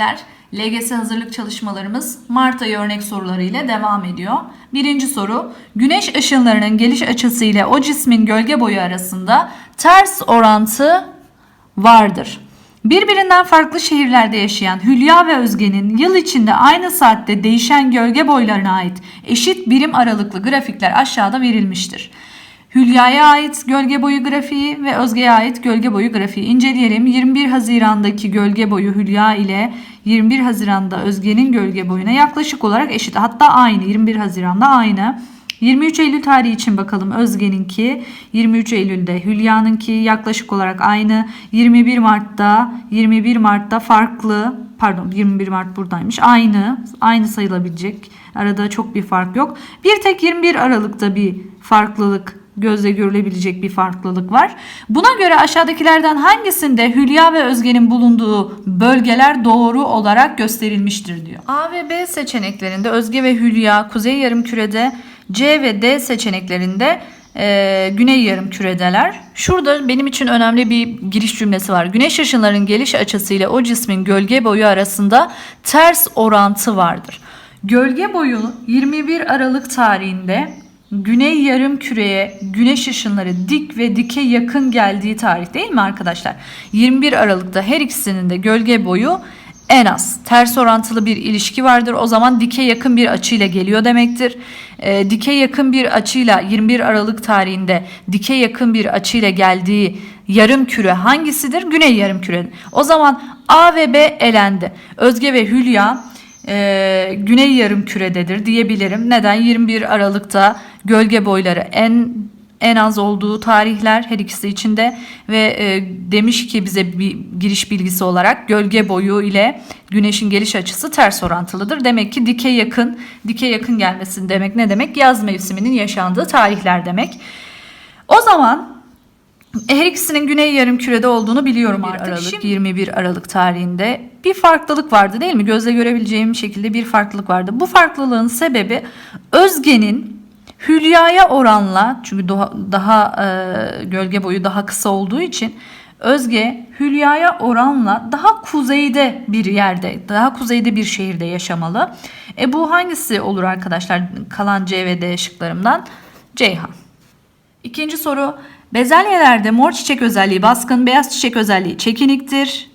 gençler. LGS hazırlık çalışmalarımız Mart ayı örnek soruları ile devam ediyor. Birinci soru. Güneş ışınlarının geliş açısı ile o cismin gölge boyu arasında ters orantı vardır. Birbirinden farklı şehirlerde yaşayan Hülya ve Özge'nin yıl içinde aynı saatte değişen gölge boylarına ait eşit birim aralıklı grafikler aşağıda verilmiştir. Hülya'ya ait gölge boyu grafiği ve Özge'ye ait gölge boyu grafiği inceleyelim. 21 Haziran'daki gölge boyu Hülya ile 21 Haziran'da Özge'nin gölge boyuna yaklaşık olarak eşit. Hatta aynı 21 Haziran'da aynı. 23 Eylül tarihi için bakalım Özge'ninki 23 Eylül'de Hülya'nınki yaklaşık olarak aynı 21 Mart'ta 21 Mart'ta farklı pardon 21 Mart buradaymış aynı aynı sayılabilecek arada çok bir fark yok bir tek 21 Aralık'ta bir farklılık gözle görülebilecek bir farklılık var. Buna göre aşağıdakilerden hangisinde Hülya ve Özge'nin bulunduğu bölgeler doğru olarak gösterilmiştir diyor. A ve B seçeneklerinde Özge ve Hülya kuzey yarımkürede, C ve D seçeneklerinde e, güney yarımküredeler. Şurada benim için önemli bir giriş cümlesi var. Güneş ışınlarının geliş açısıyla o cismin gölge boyu arasında ters orantı vardır. Gölge boyu 21 Aralık tarihinde Güney yarım küreye güneş ışınları dik ve dike yakın geldiği tarih değil mi arkadaşlar? 21 Aralık'ta her ikisinin de gölge boyu en az ters orantılı bir ilişki vardır. O zaman dike yakın bir açıyla geliyor demektir. E, dike yakın bir açıyla 21 Aralık tarihinde dike yakın bir açıyla geldiği yarım küre hangisidir? Güney yarım küre. O zaman A ve B elendi. Özge ve Hülya e, güney yarım kürededir diyebilirim. Neden? 21 Aralık'ta gölge boyları en en az olduğu tarihler her ikisi içinde ve e, demiş ki bize bir giriş bilgisi olarak gölge boyu ile güneşin geliş açısı ters orantılıdır. Demek ki dike yakın, dike yakın gelmesin demek ne demek? Yaz mevsiminin yaşandığı tarihler demek. O zaman her ikisinin güney yarım kürede olduğunu biliyorum artık. Aralık, Şimdi... 21 Aralık tarihinde bir farklılık vardı değil mi? Gözle görebileceğim şekilde bir farklılık vardı. Bu farklılığın sebebi Özge'nin Hülya'ya oranla çünkü daha, daha e, gölge boyu daha kısa olduğu için Özge Hülya'ya oranla daha kuzeyde bir yerde, daha kuzeyde bir şehirde yaşamalı. E bu hangisi olur arkadaşlar? Kalan C ve D şıklarımdan Ceyhan. İkinci soru. Bezelyelerde mor çiçek özelliği baskın, beyaz çiçek özelliği çekiniktir.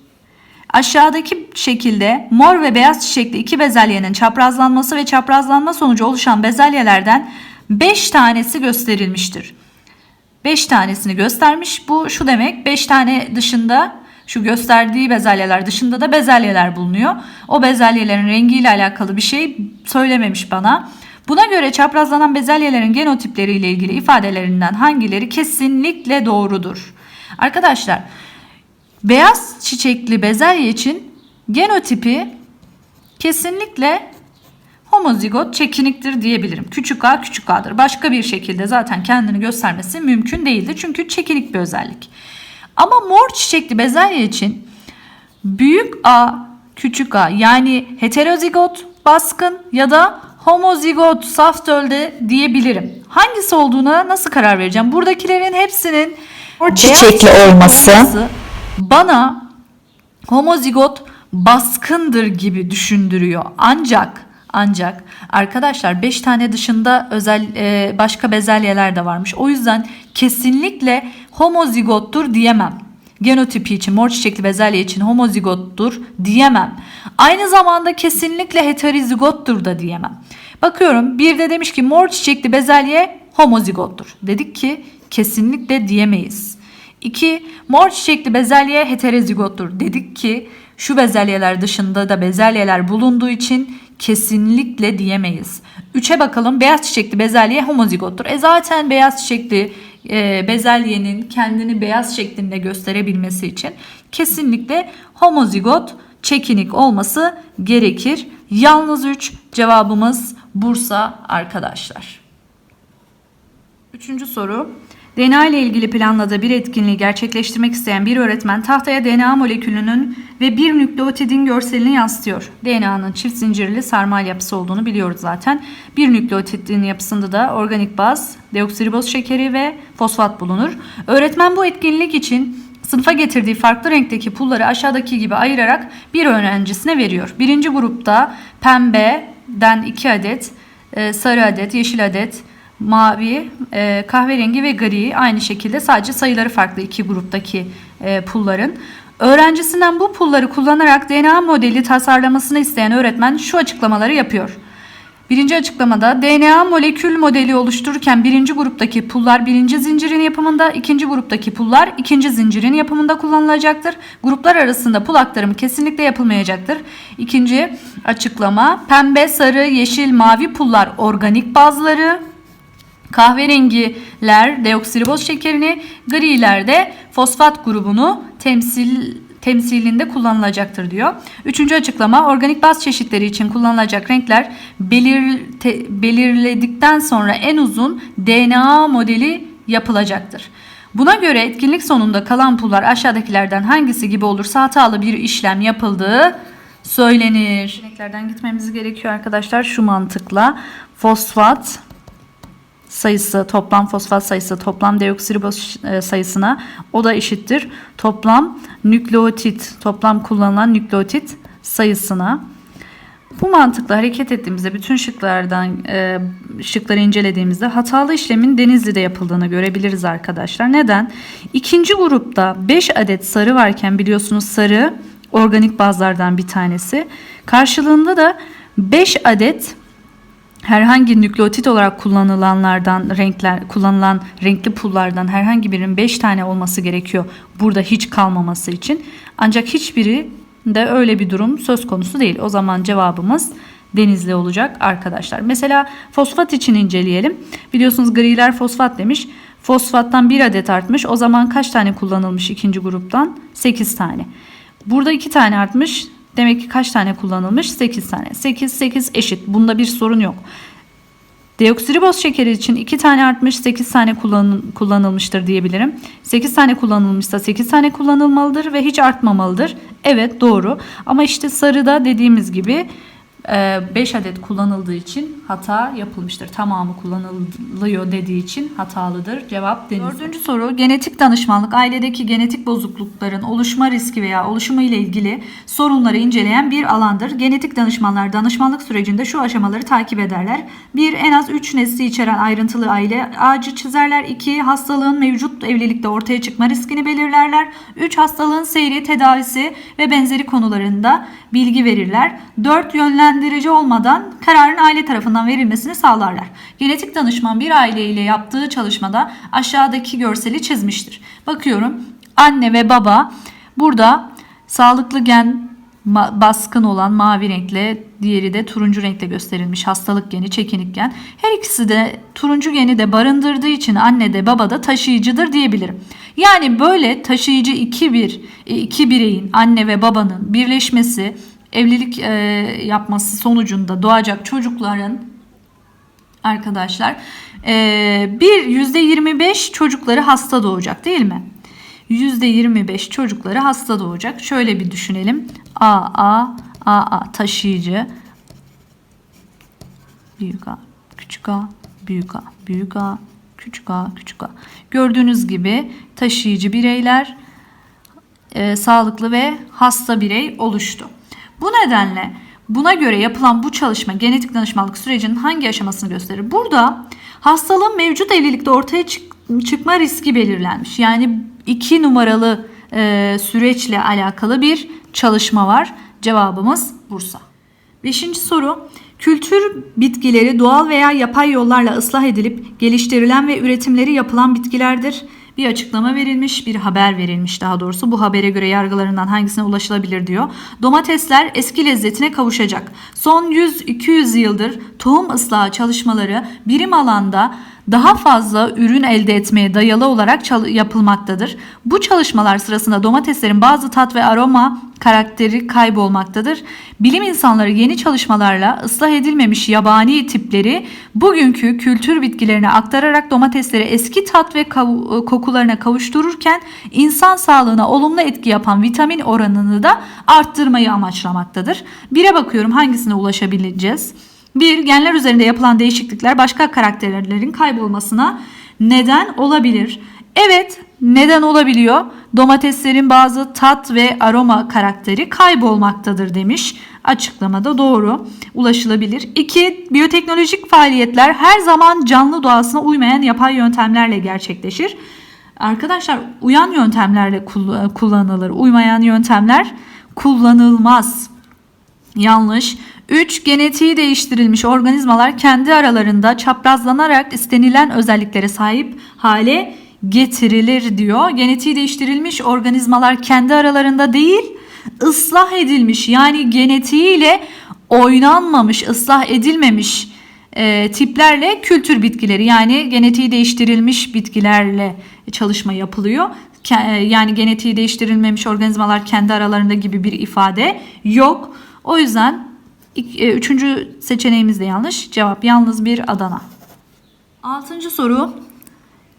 Aşağıdaki şekilde mor ve beyaz çiçekli iki bezelyenin çaprazlanması ve çaprazlanma sonucu oluşan bezelyelerden 5 tanesi gösterilmiştir. 5 tanesini göstermiş. Bu şu demek 5 tane dışında şu gösterdiği bezelyeler dışında da bezelyeler bulunuyor. O bezelyelerin rengiyle alakalı bir şey söylememiş bana. Buna göre çaprazlanan bezelyelerin genotipleri ile ilgili ifadelerinden hangileri kesinlikle doğrudur? Arkadaşlar beyaz çiçekli bezelye için genotipi kesinlikle homozigot çekiniktir diyebilirim. Küçük a küçük a'dır. Başka bir şekilde zaten kendini göstermesi mümkün değildir. Çünkü çekinik bir özellik. Ama mor çiçekli bezelye için büyük a küçük a yani heterozigot baskın ya da homozigot saf dölde diyebilirim. Hangisi olduğuna nasıl karar vereceğim? Buradakilerin hepsinin çiçekli olması. olması bana homozigot baskındır gibi düşündürüyor. Ancak ancak arkadaşlar 5 tane dışında özel e, başka bezelyeler de varmış. O yüzden kesinlikle homozigottur diyemem. Genotipi için mor çiçekli bezelye için homozigottur diyemem. Aynı zamanda kesinlikle heterozigottur da diyemem. Bakıyorum bir de demiş ki mor çiçekli bezelye homozigottur. Dedik ki kesinlikle diyemeyiz. 2. Mor çiçekli bezelye heterozigottur. Dedik ki şu bezelyeler dışında da bezelyeler bulunduğu için kesinlikle diyemeyiz. 3'e bakalım beyaz çiçekli bezelye homozigottur. E zaten beyaz çiçekli bezelyenin kendini beyaz şeklinde gösterebilmesi için kesinlikle homozigot çekinik olması gerekir. Yalnız 3 cevabımız Bursa arkadaşlar. Üçüncü soru. DNA ile ilgili planladığı bir etkinliği gerçekleştirmek isteyen bir öğretmen tahtaya DNA molekülünün ve bir nükleotidin görselini yansıtıyor. DNA'nın çift zincirli sarmal yapısı olduğunu biliyoruz zaten. Bir nükleotidin yapısında da organik baz, deoksiriboz şekeri ve fosfat bulunur. Öğretmen bu etkinlik için sınıfa getirdiği farklı renkteki pulları aşağıdaki gibi ayırarak bir öğrencisine veriyor. Birinci grupta pembeden 2 adet, e, sarı adet, yeşil adet, mavi, e, kahverengi ve gri aynı şekilde sadece sayıları farklı iki gruptaki e, pulların. Öğrencisinden bu pulları kullanarak DNA modeli tasarlamasını isteyen öğretmen şu açıklamaları yapıyor. Birinci açıklamada DNA molekül modeli oluştururken birinci gruptaki pullar birinci zincirin yapımında, ikinci gruptaki pullar ikinci zincirin yapımında kullanılacaktır. Gruplar arasında pul aktarımı kesinlikle yapılmayacaktır. İkinci açıklama pembe, sarı, yeşil, mavi pullar organik bazları, Kahverengiler deoksiriboz şekerini, griler de fosfat grubunu temsil temsilinde kullanılacaktır diyor. Üçüncü açıklama organik baz çeşitleri için kullanılacak renkler belir, te- belirledikten sonra en uzun DNA modeli yapılacaktır. Buna göre etkinlik sonunda kalan pullar aşağıdakilerden hangisi gibi olursa hatalı bir işlem yapıldığı söylenir. Renklerden gitmemiz gerekiyor arkadaşlar şu mantıkla. Fosfat sayısı toplam fosfat sayısı toplam deoksiriboz e, sayısına o da eşittir. Toplam nükleotit toplam kullanılan nükleotit sayısına. Bu mantıkla hareket ettiğimizde bütün şıklardan e, şıkları incelediğimizde hatalı işlemin Denizli'de yapıldığını görebiliriz arkadaşlar. Neden? İkinci grupta 5 adet sarı varken biliyorsunuz sarı organik bazlardan bir tanesi. Karşılığında da 5 adet herhangi nükleotit olarak kullanılanlardan renkler kullanılan renkli pullardan herhangi birinin 5 tane olması gerekiyor burada hiç kalmaması için. Ancak hiçbiri de öyle bir durum söz konusu değil. O zaman cevabımız denizli olacak arkadaşlar. Mesela fosfat için inceleyelim. Biliyorsunuz griler fosfat demiş. Fosfattan bir adet artmış. O zaman kaç tane kullanılmış ikinci gruptan? 8 tane. Burada 2 tane artmış. Demek ki kaç tane kullanılmış? 8 tane. 8 8 eşit. Bunda bir sorun yok. Deoksiriboz şekeri için 2 tane artmış 8 tane kullan, kullanılmıştır diyebilirim. 8 tane kullanılmışsa 8 tane kullanılmalıdır ve hiç artmamalıdır. Evet doğru ama işte sarıda dediğimiz gibi 5 adet kullanıldığı için hata yapılmıştır. Tamamı kullanılıyor dediği için hatalıdır. Cevap deniz. Dördüncü soru genetik danışmanlık ailedeki genetik bozuklukların oluşma riski veya oluşumu ile ilgili sorunları inceleyen bir alandır. Genetik danışmanlar danışmanlık sürecinde şu aşamaları takip ederler. 1. En az 3 nesli içeren ayrıntılı aile ağacı çizerler. 2. Hastalığın mevcut evlilikte ortaya çıkma riskini belirlerler. 3. Hastalığın seyri, tedavisi ve benzeri konularında bilgi verirler. 4. Yönlendirici olmadan kararın aile tarafından verilmesini sağlarlar. Genetik danışman bir aile ile yaptığı çalışmada aşağıdaki görseli çizmiştir. Bakıyorum anne ve baba burada sağlıklı gen baskın olan mavi renkle diğeri de turuncu renkle gösterilmiş hastalık geni çekinik gen. Her ikisi de turuncu geni de barındırdığı için anne de baba da taşıyıcıdır diyebilirim. Yani böyle taşıyıcı iki bir iki bireyin anne ve babanın birleşmesi evlilik e, yapması sonucunda doğacak çocukların arkadaşlar e, bir yüzde 25 çocukları hasta doğacak değil mi? %25 çocukları hasta doğacak. Şöyle bir düşünelim. A, A, A, A taşıyıcı. Büyük A, küçük A, büyük A, büyük A, küçük A, küçük A. Gördüğünüz gibi taşıyıcı bireyler e, sağlıklı ve hasta birey oluştu. Bu nedenle buna göre yapılan bu çalışma genetik danışmanlık sürecinin hangi aşamasını gösterir? Burada hastalığın mevcut evlilikte ortaya çık- çıkma riski belirlenmiş. Yani iki numaralı e, süreçle alakalı bir çalışma var. Cevabımız Bursa. Beşinci soru. Kültür bitkileri doğal veya yapay yollarla ıslah edilip geliştirilen ve üretimleri yapılan bitkilerdir. Bir açıklama verilmiş, bir haber verilmiş daha doğrusu. Bu habere göre yargılarından hangisine ulaşılabilir diyor. Domatesler eski lezzetine kavuşacak. Son 100-200 yıldır tohum ıslahı çalışmaları birim alanda daha fazla ürün elde etmeye dayalı olarak yapılmaktadır. Bu çalışmalar sırasında domateslerin bazı tat ve aroma karakteri kaybolmaktadır. Bilim insanları yeni çalışmalarla ıslah edilmemiş yabani tipleri bugünkü kültür bitkilerine aktararak domatesleri eski tat ve kav- kokularına kavuştururken insan sağlığına olumlu etki yapan vitamin oranını da arttırmayı amaçlamaktadır. Bire bakıyorum hangisine ulaşabileceğiz? Bir, genler üzerinde yapılan değişiklikler başka karakterlerin kaybolmasına neden olabilir. Evet, neden olabiliyor? Domateslerin bazı tat ve aroma karakteri kaybolmaktadır demiş. Açıklamada doğru, ulaşılabilir. 2. Biyoteknolojik faaliyetler her zaman canlı doğasına uymayan yapay yöntemlerle gerçekleşir. Arkadaşlar uyan yöntemlerle kull- kullanılır. Uymayan yöntemler kullanılmaz. Yanlış. 3. Genetiği değiştirilmiş organizmalar kendi aralarında çaprazlanarak istenilen özelliklere sahip hale getirilir diyor. Genetiği değiştirilmiş organizmalar kendi aralarında değil, ıslah edilmiş yani genetiğiyle oynanmamış, ıslah edilmemiş e, tiplerle kültür bitkileri yani genetiği değiştirilmiş bitkilerle çalışma yapılıyor. E, Yani genetiği değiştirilmemiş organizmalar kendi aralarında gibi bir ifade yok. O yüzden e, üçüncü seçeneğimiz de yanlış. Cevap yalnız bir Adana. Altıncı soru.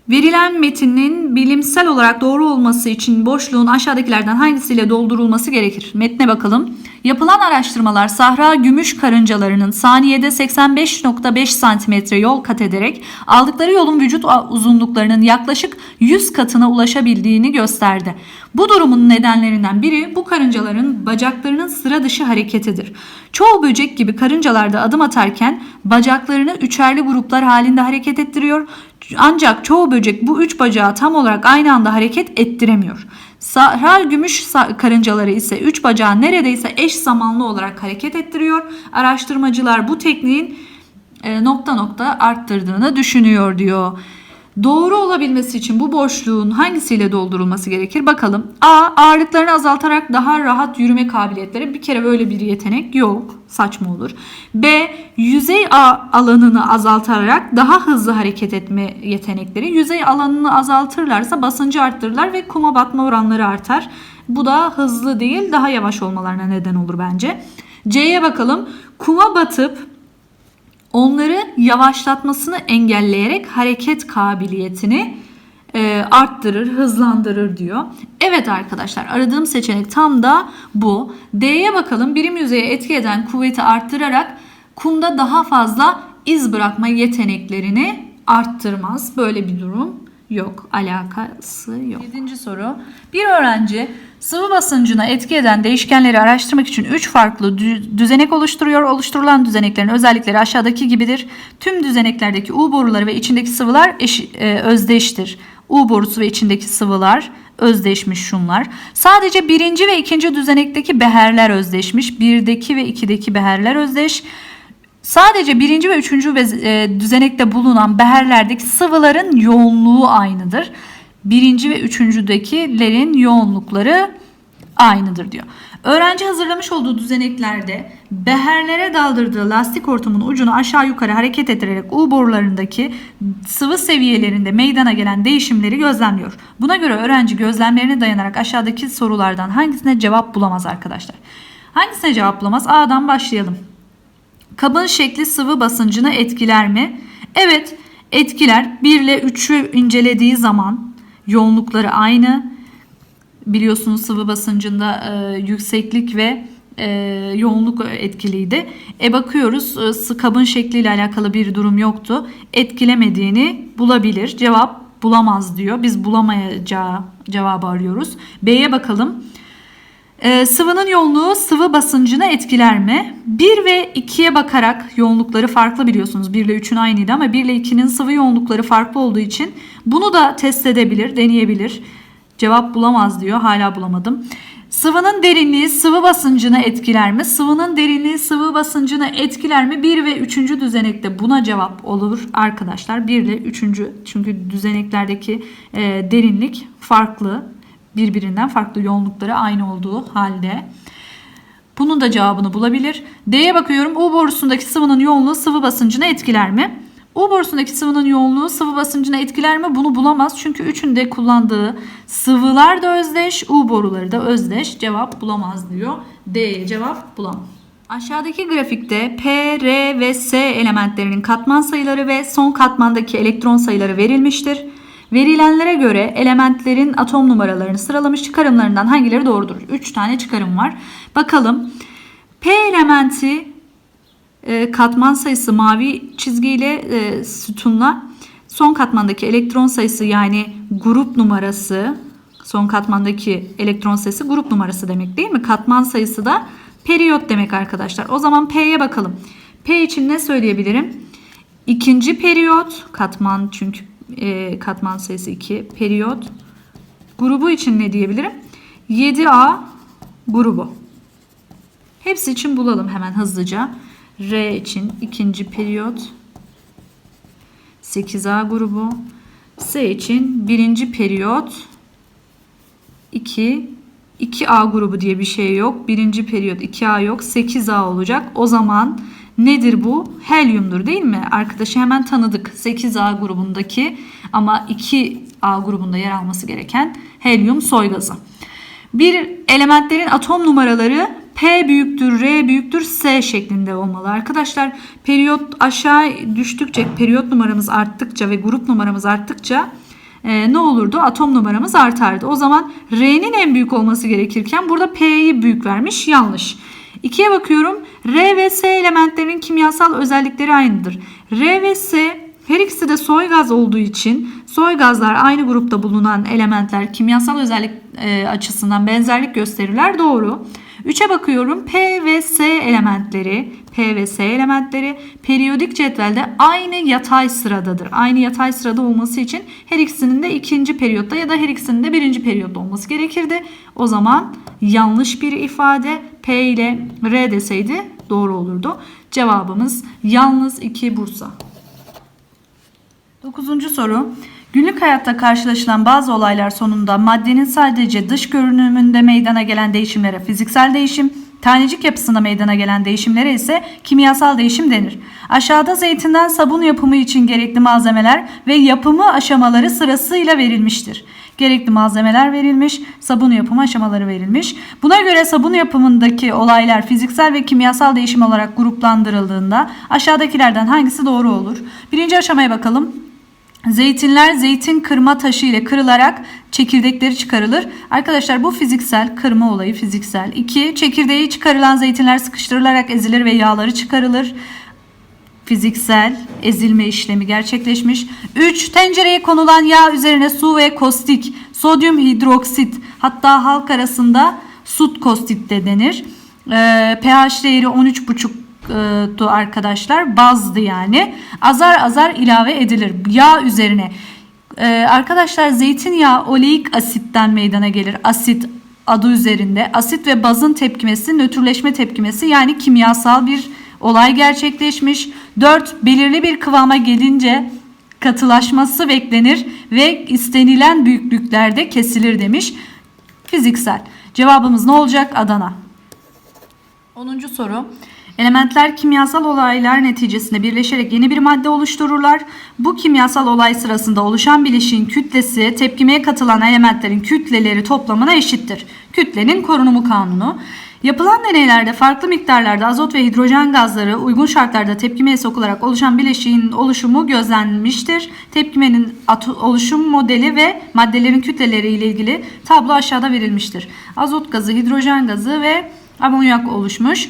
Verilen metinin bilimsel olarak doğru olması için boşluğun aşağıdakilerden hangisiyle doldurulması gerekir? Metne bakalım. Yapılan araştırmalar Sahra gümüş karıncalarının saniyede 85.5 cm yol kat ederek aldıkları yolun vücut uzunluklarının yaklaşık 100 katına ulaşabildiğini gösterdi. Bu durumun nedenlerinden biri bu karıncaların bacaklarının sıra dışı hareketidir. Çoğu böcek gibi karıncalar da adım atarken bacaklarını üçerli gruplar halinde hareket ettiriyor. Ancak çoğu böcek bu üç bacağı tam olarak aynı anda hareket ettiremiyor. Sahra gümüş karıncaları ise üç bacağı neredeyse eş zamanlı olarak hareket ettiriyor. Araştırmacılar bu tekniğin e, nokta nokta arttırdığını düşünüyor diyor. Doğru olabilmesi için bu boşluğun hangisiyle doldurulması gerekir? Bakalım. A. Ağırlıklarını azaltarak daha rahat yürüme kabiliyetleri. Bir kere böyle bir yetenek yok. Saçma olur. B. Yüzey alanını azaltarak daha hızlı hareket etme yetenekleri. Yüzey alanını azaltırlarsa basıncı arttırırlar ve kuma batma oranları artar. Bu da hızlı değil daha yavaş olmalarına neden olur bence. C'ye bakalım. Kuma batıp onları yavaşlatmasını engelleyerek hareket kabiliyetini e, arttırır, hızlandırır diyor. Evet arkadaşlar aradığım seçenek tam da bu. D'ye bakalım birim yüzeye etki eden kuvveti arttırarak kumda daha fazla iz bırakma yeteneklerini arttırmaz. Böyle bir durum yok. Alakası yok. Yedinci soru. Bir öğrenci sıvı basıncına etki eden değişkenleri araştırmak için 3 farklı dü- düzenek oluşturuyor. Oluşturulan düzeneklerin özellikleri aşağıdaki gibidir. Tüm düzeneklerdeki U boruları ve içindeki sıvılar eş- e, özdeştir. U borusu ve içindeki sıvılar özdeşmiş şunlar. Sadece birinci ve ikinci düzenekteki beherler özdeşmiş. Birdeki ve ikideki beherler özdeş. Sadece birinci ve üçüncü e, düzenekte bulunan beherlerdeki sıvıların yoğunluğu aynıdır. Birinci ve üçüncüdekilerin yoğunlukları aynıdır diyor. Öğrenci hazırlamış olduğu düzeneklerde beherlere daldırdığı lastik hortumun ucunu aşağı yukarı hareket ettirerek U borularındaki sıvı seviyelerinde meydana gelen değişimleri gözlemliyor. Buna göre öğrenci gözlemlerine dayanarak aşağıdaki sorulardan hangisine cevap bulamaz arkadaşlar? Hangisine cevap bulamaz? A'dan başlayalım. Kabın şekli sıvı basıncını etkiler mi? Evet etkiler. 1 ile 3'ü incelediği zaman yoğunlukları aynı. Biliyorsunuz sıvı basıncında e, yükseklik ve e, yoğunluk etkiliydi. E bakıyoruz e, kabın şekliyle alakalı bir durum yoktu. Etkilemediğini bulabilir. Cevap bulamaz diyor. Biz bulamayacağı cevabı arıyoruz. B'ye bakalım. Ee, sıvının yoğunluğu sıvı basıncını etkiler mi? 1 ve 2'ye bakarak yoğunlukları farklı biliyorsunuz. 1 ile 3'ün aynıydı ama 1 ile 2'nin sıvı yoğunlukları farklı olduğu için bunu da test edebilir, deneyebilir. Cevap bulamaz diyor. Hala bulamadım. Sıvının derinliği sıvı basıncını etkiler mi? Sıvının derinliği sıvı basıncını etkiler mi? 1 ve 3. düzenekte buna cevap olur arkadaşlar. 1 ile 3. çünkü düzeneklerdeki e, derinlik farklı birbirinden farklı yoğunlukları aynı olduğu halde. Bunun da cevabını bulabilir. D'ye bakıyorum. U borusundaki sıvının yoğunluğu sıvı basıncını etkiler mi? U borusundaki sıvının yoğunluğu sıvı basıncını etkiler mi? Bunu bulamaz. Çünkü üçünde kullandığı sıvılar da özdeş, U boruları da özdeş. Cevap bulamaz diyor. D'ye cevap bulamaz. Aşağıdaki grafikte P, R ve S elementlerinin katman sayıları ve son katmandaki elektron sayıları verilmiştir. Verilenlere göre elementlerin atom numaralarını sıralamış çıkarımlarından hangileri doğrudur? 3 tane çıkarım var. Bakalım. P elementi e, katman sayısı mavi çizgiyle e, sütunla Son katmandaki elektron sayısı yani grup numarası son katmandaki elektron sayısı grup numarası demek değil mi? Katman sayısı da periyot demek arkadaşlar. O zaman P'ye bakalım. P için ne söyleyebilirim? İkinci periyot katman çünkü e, katman sayısı 2 periyot. Grubu için ne diyebilirim? 7A grubu. Hepsi için bulalım hemen hızlıca. R için ikinci periyot. 8A grubu. S için birinci periyot. 2 2A grubu diye bir şey yok. Birinci periyot 2A yok. 8A olacak. O zaman nedir bu? Helyumdur değil mi? Arkadaşı hemen tanıdık. 8A grubundaki ama 2A grubunda yer alması gereken helyum soy gazı. Bir elementlerin atom numaraları P büyüktür, R büyüktür, S şeklinde olmalı. Arkadaşlar periyot aşağı düştükçe, periyot numaramız arttıkça ve grup numaramız arttıkça e, ne olurdu? Atom numaramız artardı. O zaman R'nin en büyük olması gerekirken burada P'yi büyük vermiş. Yanlış. 2'ye bakıyorum. R ve S elementlerinin kimyasal özellikleri aynıdır. R ve S her ikisi de soy gaz olduğu için soy gazlar aynı grupta bulunan elementler kimyasal özellik e, açısından benzerlik gösterirler. Doğru. 3'e bakıyorum. P ve S elementleri, P ve S elementleri periyodik cetvelde aynı yatay sıradadır. Aynı yatay sırada olması için her ikisinin de ikinci periyotta ya da her ikisinin de birinci periyotta olması gerekirdi. O zaman yanlış bir ifade P ile R deseydi doğru olurdu. Cevabımız yalnız 2 Bursa. Dokuzuncu soru. Günlük hayatta karşılaşılan bazı olaylar sonunda maddenin sadece dış görünümünde meydana gelen değişimlere fiziksel değişim, tanecik yapısında meydana gelen değişimlere ise kimyasal değişim denir. Aşağıda zeytinden sabun yapımı için gerekli malzemeler ve yapımı aşamaları sırasıyla verilmiştir. Gerekli malzemeler verilmiş, sabun yapımı aşamaları verilmiş. Buna göre sabun yapımındaki olaylar fiziksel ve kimyasal değişim olarak gruplandırıldığında aşağıdakilerden hangisi doğru olur? Birinci aşamaya bakalım. Zeytinler zeytin kırma taşı ile kırılarak çekirdekleri çıkarılır. Arkadaşlar bu fiziksel kırma olayı fiziksel. 2. Çekirdeği çıkarılan zeytinler sıkıştırılarak ezilir ve yağları çıkarılır. Fiziksel ezilme işlemi gerçekleşmiş. 3. Tencereye konulan yağ üzerine su ve kostik, sodyum hidroksit hatta halk arasında sut kostit de denir. Ee, pH değeri 13,5 e, tu arkadaşlar bazdı yani. Azar azar ilave edilir yağ üzerine. Ee, arkadaşlar zeytinyağı oleik asitten meydana gelir. Asit adı üzerinde. Asit ve bazın tepkimesi nötrleşme tepkimesi yani kimyasal bir olay gerçekleşmiş. 4 belirli bir kıvama gelince katılaşması beklenir ve istenilen büyüklüklerde kesilir demiş fiziksel. Cevabımız ne olacak? Adana. 10. soru. Elementler kimyasal olaylar neticesinde birleşerek yeni bir madde oluştururlar. Bu kimyasal olay sırasında oluşan bileşiğin kütlesi tepkimeye katılan elementlerin kütleleri toplamına eşittir. Kütlenin korunumu kanunu. Yapılan deneylerde farklı miktarlarda azot ve hidrojen gazları uygun şartlarda tepkimeye sokularak oluşan bileşiğin oluşumu gözlenmiştir. Tepkimenin oluşum modeli ve maddelerin kütleleri ile ilgili tablo aşağıda verilmiştir. Azot gazı, hidrojen gazı ve amonyak oluşmuş.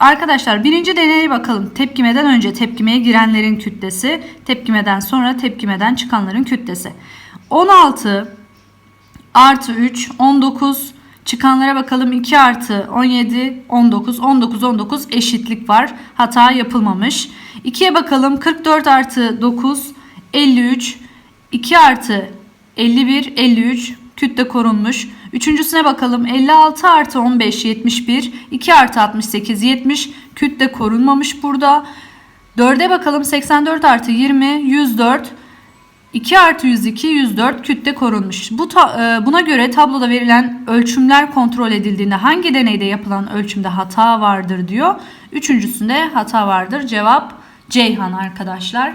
Arkadaşlar birinci deneye bakalım. Tepkimeden önce tepkimeye girenlerin kütlesi, tepkimeden sonra tepkimeden çıkanların kütlesi. 16 artı 3, 19 çıkanlara bakalım 2 artı 17, 19, 19, 19 eşitlik var. Hata yapılmamış. 2'ye bakalım 44 artı 9, 53, 2 artı 51, 53 kütle korunmuş. Üçüncüsüne bakalım. 56 artı 15 71. 2 artı 68 70. Kütle korunmamış burada. 4'e bakalım. 84 artı 20 104. 2 artı 102 104 kütle korunmuş. Bu ta, e, buna göre tabloda verilen ölçümler kontrol edildiğinde hangi deneyde yapılan ölçümde hata vardır diyor. Üçüncüsünde hata vardır. Cevap Ceyhan arkadaşlar.